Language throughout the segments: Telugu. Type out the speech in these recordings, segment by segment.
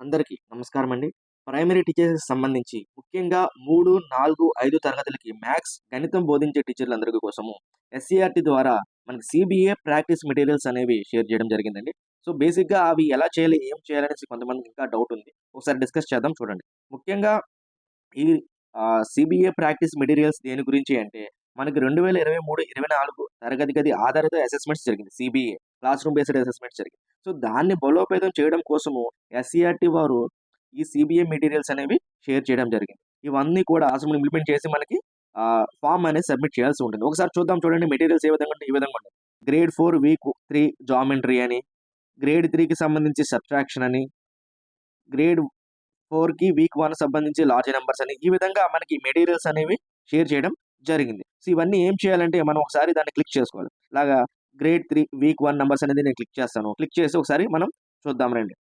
అందరికీ నమస్కారం అండి ప్రైమరీ టీచర్స్ సంబంధించి ముఖ్యంగా మూడు నాలుగు ఐదు తరగతులకి మ్యాథ్స్ గణితం బోధించే టీచర్లందరికీ కోసము ఎస్సీఆర్టీ ద్వారా మనకి సిబిఏ ప్రాక్టీస్ మెటీరియల్స్ అనేవి షేర్ చేయడం జరిగిందండి. సో బేసిక్గా అవి ఎలా చేయాలి ఏం చేయాలనేసి కొంతమందికి ఇంకా డౌట్ ఉంది. ఒకసారి డిస్కస్ చేద్దాం చూడండి. ముఖ్యంగా ఈ సిబిఏ ప్రాక్టీస్ మెటీరియల్స్ దేని గురించి అంటే మనకి రెండు వేల ఇరవై మూడు ఇరవై నాలుగు తరగతి గది ఆధారిత అసెస్మెంట్స్ జరిగింది CBA. Classroom based assessment జరిగింది. సో దాన్ని బలోపేతం చేయడం కోసము ఎస్సీఆర్టీ వారు ఈ సిబిఎం మెటీరియల్స్ అనేవి షేర్ చేయడం జరిగింది. ఇవన్నీ కూడా అసలు ఇంప్లిమెంట్ చేసి మనకి ఫామ్ అనేది సబ్మిట్ చేయాల్సి ఉంటుంది. ఒకసారి చూద్దాం చూడండి మెటీరియల్స్ ఏ విధంగా ఉంటాయి ఈ విధంగా ఉంటుంది grade four week three geometry అని గ్రేడ్ త్రీకి సంబంధించి సబ్ట్రాక్షన్ అని గ్రేడ్ ఫోర్కి వీక్ వన్ సంబంధించి లార్జ్ నెంబర్స్ అని ఈ విధంగా మనకి మెటీరియల్స్ అనేవి షేర్ చేయడం జరిగింది. సో ఇవన్నీ ఏం చేయాలంటే మనం ఒకసారి దాన్ని క్లిక్ చేసుకోవాలి. లాగా grade three week one numbers అనేది నేను క్లిక్ చేస్తాను. క్లిక్ చేసి ఒకసారి మనం చూద్దాం రండి.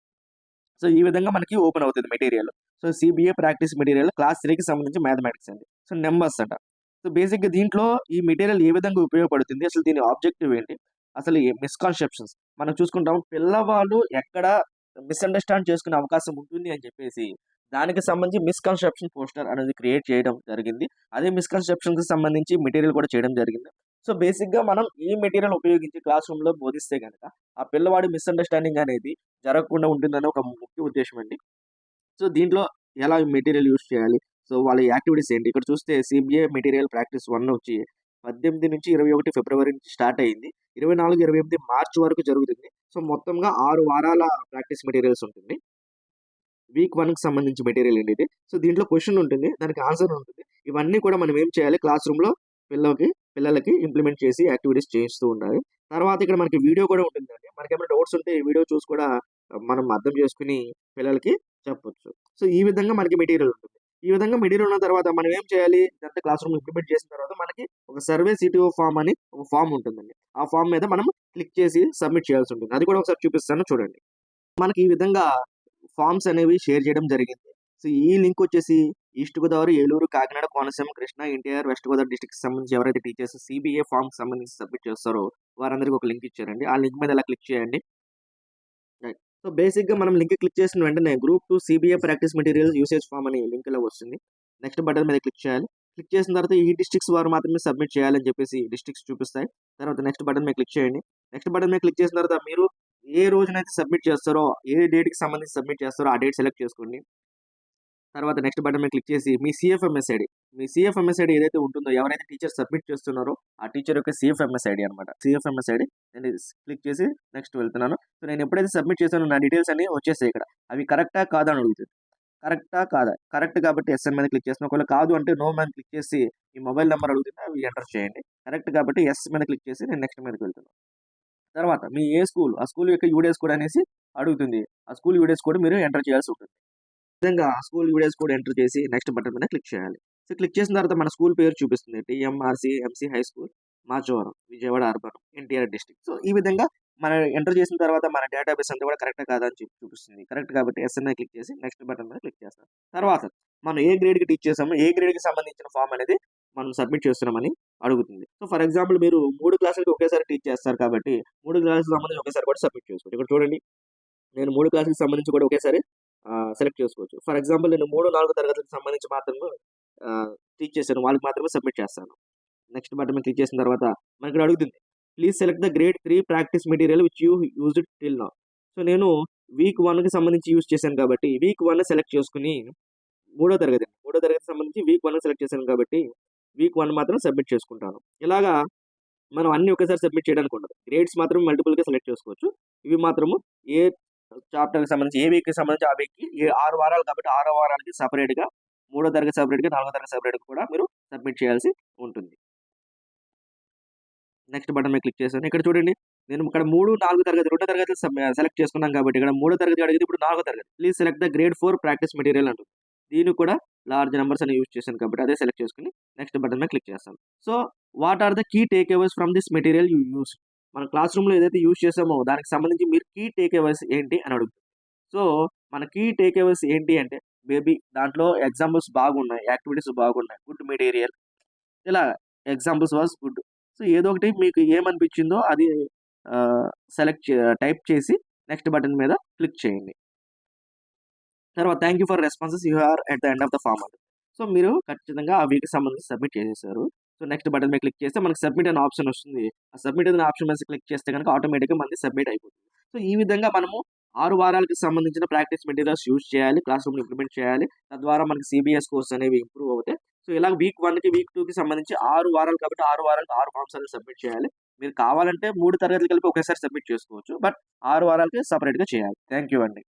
సో ఈ విధంగా మనకి ఓపెన్ అవుతుంది material so CBA practice material class త్రీకి సంబంధించి మ్యాథమెటిక్స్ అండి. సో నెంబర్స్ అంట. సో బేసిక్గా దీంట్లో ఈ మెటీరియల్ ఏ విధంగా ఉపయోగపడుతుంది? అసలు దీని ఆబ్జెక్టివ్ ఏంటి? అసలు మిస్కాన్సెప్షన్స్ మనం చూసుకుంటాం పిల్లవాళ్ళు ఎక్కడ మిస్అండర్స్టాండ్ చేసుకునే అవకాశం ఉంటుంది అని చెప్పేసి దానికి సంబంధించి మిస్కన్సెప్షన్ పోస్టర్ అనేది క్రియేట్ చేయడం జరిగింది. అదే మిస్కన్సెప్షన్కి సంబంధించి మెటీరియల్ కూడా చేయడం జరిగింది. సో బేసిక్గా మనం ఈ మెటీరియల్ ఉపయోగించి క్లాస్ రూమ్లో బోధిస్తే కనుక ఆ పిల్లవాడి మిస్అండర్స్టాండింగ్ అనేది జరగకుండా ఉంటుందని ఒక ముఖ్య ఉద్దేశం అండి. సో దీంట్లో ఎలా మెటీరియల్ యూస్ చేయాలి? సో వాళ్ళ యాక్టివిటీస్ ఏంటి? ఇక్కడ చూస్తే సిబిఐ మెటీరియల్ ప్రాక్టీస్ వన్ వచ్చి పద్దెనిమిది నుంచి ఇరవై ఒకటి ఫిబ్రవరి నుంచి స్టార్ట్ అయ్యింది ఇరవై నాలుగు ఇరవై ఎనిమిది మార్చ్ వరకు జరుగుతుంది. సో మొత్తంగా ఆరు వారాల ప్రాక్టీస్ మెటీరియల్స్ ఉంటుంది. వీక్ వన్కి సంబంధించి మెటీరియల్ ఏంటి ఇది? సో దీంట్లో క్వశ్చన్ ఉంటుంది. దానికి ఆన్సర్ ఉంటుంది. ఇవన్నీ కూడా మనం ఏం చేయాలి? క్లాస్ రూమ్లో పిల్లలకి పిల్లలకి ఇంప్లిమెంట్ చేసి యాక్టివిటీస్ చేయిస్తూ ఉన్నారు. తర్వాత ఇక్కడ మనకి వీడియో కూడా ఉంటుందండి. మనకి ఏమైనా డౌట్స్ ఉంటే ఈ వీడియో చూసి కూడా మనం అర్థం చేసుకుని పిల్లలకి చెప్పొచ్చు. సో ఈ విధంగా మనకి మెటీరియల్ ఉంటుంది. ఈ విధంగా మెటీరియల్ ఉన్న తర్వాత మనం ఏం చేయాలి? ఇదంతా క్లాస్ రూమ్ ఇంప్లిమెంట్ చేసిన తర్వాత మనకి ఒక సర్వే సిటిఓ ఫామ్ అని ఒక ఫామ్ ఉంటుందండి. ఆ ఫామ్ మీద మనం క్లిక్ చేసి సబ్మిట్ చేయాల్సి ఉంటుంది. అది కూడా ఒకసారి చూపిస్తాను చూడండి. మనకి ఈ విధంగా ఫామ్స్ అనేవి షేర్ చేయడం జరిగింది. సో ఈ లింక్ వచ్చేసి east Godavari Eluru Kakinada Konaseema Krishna NTR west Godavari district సంబంధించి ఎవరైతే టీచర్స్ సిబిఏ ఫామ్ సంబంధించి సబ్మిట్ చేస్తారో వారందరికీ ఒక లింక్ ఇచ్చారండి. ఆ లింక్ మీద ఇలా క్లిక్ చేయండి. సో బేసిక్గా మనం లింక్ క్లిక్ చేసిన వెంటనే group two CBA practice materials usage form అని లింక్లో వస్తుంది. నెక్స్ట్ బటన్ మీద క్లిక్ చేయాలి. క్లిక్ చేసిన తర్వాత ఈ డిస్ట్రిక్ట్స్ వారు మాత్రమే సబ్మిట్ చేయాలని చెప్పేసి డిస్ట్రిక్ట్స్ చూపిస్తాయి. తర్వాత నెక్స్ట్ బటన్ మీద క్లిక్ చేయండి. నెక్స్ట్ బటన్ మీద క్లిక్ చేసిన తర్వాత మీరు ఏ రోజునైతే సబ్మిట్ చేస్తారో ఏ డేట్కి సంబంధించి సబ్మిట్ చేస్తారో ఆ డేట్ సెలెక్ట్ చేసుకోండి. తర్వాత నెక్స్ట్ బటన్ మీద క్లిక్ చేసి మీ సిఎఫ్ఎంఎస్ ఐడి మీ సిఎఫ్ఎంఎస్ ఐడి ఏదైతే ఉంటుందో ఎవరైతే టీచర్ సబ్మిట్ చేస్తున్నారో ఆ టీచర్ యొక్క సిఎఫ్ఎంఎస్ ఐడి అనమాట సిఎఫ్ఎంఎస్ ఐడి నేను క్లిక్ చేసి నెక్స్ట్ వెళ్తున్నాను. సో నేను ఎప్పుడైతే సబ్మిట్ చేశానో నా డీటెయిల్స్ అన్ని వచ్చేసాయి ఇక్కడ. అవి కరెక్టా కాదా అని అడుగుతుంది. కరెక్టా కాదా? కరెక్ట్ కాబట్టి ఎస్ఎన్ మీద క్లిక్ చేసిన ఒకవేళ కాదు అంటే నో మీద క్లిక్ చేసి మీ మొబైల్ నెంబర్ అడుగుతుంది అవి ఎంటర్ చేయండి. కరెక్ట్ కాబట్టి ఎస్ మీద క్లిక్ చేసి నేను నెక్స్ట్ మీదకి వెళ్తున్నాను. తర్వాత మీ ఏ స్కూల్ ఆ స్కూల్ యొక్క యూడేస్ కోడ్ అనేసి అడుగుతుంది. ఆ స్కూల్ యూడేస్ కోడ్ మీరు ఎంటర్ చేయాల్సి ఉంటుంది. విధంగా స్కూల్ వీడియోస్ కూడా ఎంటర్ చేసి నెక్స్ట్ బటన్ మీద క్లిక్ చేయాలి. సో క్లిక్ చేసిన తర్వాత మన స్కూల్ పేరు చూపిస్తుంది. TMRC MC high school Machavaram Vijayawada urban NTR district so ఈ విధంగా మన ఎంటర్ చేసిన తర్వాత మన డేటాబేస్ అంతా కూడా కరెక్ట్ కాదని చెప్పి చూపిస్తుంది. కరెక్ట్ కాబట్టి ఎస్ఎన్ఐ క్లిక్ చేసి నెక్స్ట్ బటన్ మీద క్లిక్ చేస్తాం తర్వాత మనం ఏ గ్రేడ్కి టీచ్ చేసామో ఏ గ్రేడ్కి సంబంధించిన ఫామ్ అనేది మనం సబ్మిట్ చేస్తున్నామని అడుగుతుంది. సో ఫర్ ఎగ్జాంపుల్ మీరు మూడు క్లాసులకి ఒకేసారి టీచ్ చేస్తారు కాబట్టి మూడు క్లాసులకు సంబంధించి ఒకేసారి కూడా సబ్మిట్ చేసుకోవచ్చు ఇక్కడ చూడండి. నేను మూడు క్లాసులకు సంబంధించి కూడా ఒకేసారి సెలెక్ట్ చేసుకోవచ్చు. ఫర్ ఎగ్జాంపుల్ నేను మూడు నాలుగు తరగతులకు సంబంధించి మాత్రమే టీచ్ చేశాను. వాళ్ళకి మాత్రమే సబ్మిట్ చేస్తాను. నెక్స్ట్ బటన్ క్లిక్ చేసిన తర్వాత మనకి అడుగుతుంది. Please select the grade three practice material which you use till నా సో నేను వీక్ వన్కి సంబంధించి యూజ్ చేశాను కాబట్టి వీక్ వన్ సెలెక్ట్ చేసుకుని మూడో తరగతి మూడో తరగతి సంబంధించి వీక్ వన్ సెలెక్ట్ చేశాను కాబట్టి వీక్ వన్ మాత్రం సబ్మిట్ చేసుకుంటాను. ఇలాగా మనం అన్ని ఒకేసారి సబ్మిట్ చేయడానికి ఉండదు. గ్రేడ్స్ మాత్రం మల్టిపుల్గా సెలెక్ట్ చేసుకోవచ్చు. ఇవి మాత్రము ఏ చాప్టర్కి సంబంధించి ఏ వీక్కి సంబంధించి ఆ వీక్కి ఏ ఆరు వారాలు కాబట్టి ఆరో వారాలకి సపరేట్గా మూడో తరగతి సపరేట్గా నాలుగో తరగతి సపరేట్గా కూడా మీరు సబ్మిట్ చేయాల్సి ఉంటుంది. నెక్స్ట్ బటన్ మీద క్లిక్ చేశాను. ఇక్కడ చూడండి నేను ఇక్కడ మూడు నాలుగు తరగతి రెండో తరగతి సెలెక్ట్ చేసుకున్నాం కాబట్టి ఇక్కడ మూడో తరగతి అడిగింది ఇప్పుడు నాలుగో తరగతి. Please select the grade four practice material అంటుంది దీన్ని కూడా లార్జ్ నెంబర్స్ అని యూజ్ చేశాను కాబట్టి అదే సెలెక్ట్ చేసుకుని నెక్స్ట్ బటన్ మీద క్లిక్ చేస్తాను. So what are the key takeaways from this material you use మన క్లాస్ రూమ్లో ఏదైతే యూజ్ చేసామో దానికి సంబంధించి మీరు కీ టేక్ అవేస్ ఏంటి అని అడుగుతుంది సో మన కీ టేక్ అవేస్ ఏంటి అంటే బేబీ దాంట్లో ఎగ్జాంపుల్స్ బాగున్నాయి యాక్టివిటీస్ బాగున్నాయి గుడ్ మెటీరియల్ ఇలా ఎగ్జాంపుల్స్ వాజ్ గుడ్ సో ఏదో ఒకటి మీకు ఏమనిపించిందో అది సెలెక్ట్ టైప్ చేసి నెక్స్ట్ బటన్ మీద క్లిక్ చేయండి. తర్వాత thank you for responses you are at the end of the form అండి సో మీరు ఖచ్చితంగా ఆ వీక్ సంబంధించి సబ్మిట్ చేసేసారు. సో నెక్స్ట్ బటన్ మీద క్లిక్ చేస్తే మనకి సబ్మిట్ అనే ఆప్షన్ వస్తుంది. ఆ సబ్మిట్ అనే ఆప్షన్ మీద క్లిక్ చేస్తే కనుక ఆటోమేటిక్గా మనకి సబ్మిట్ అయిపోతుంది. సో ఈ విధంగా మనము ఆరు వారాలకు సంబంధించిన ప్రాక్టీస్ మెటీరియల్స్ యూజ్ చేయాలి క్లాస్ రూమ్ ఇంప్లిమెంట్ చేయాలి. తద్వారా మనకి సిబిఎస్ కోర్స్ అనేవి ఇంప్రూవ్ అవుతాయి. సో ఇలా వీక్ వన్కి వీక్ టూకి సంబంధించి ఆరు వారాలు కాబట్టి ఆరు వారాలకు ఆరు ఫామ్స్ అనేవి సబ్మిట్ చేయాలి. మీరు కావాలంటే మూడు తరగతులు కలిపి ఒకేసారి సబ్మిట్ చేసుకోవచ్చు. బట్ ఆరు వారాలకి సపరేట్గా చేయాలి. థ్యాంక్ యూ అండి.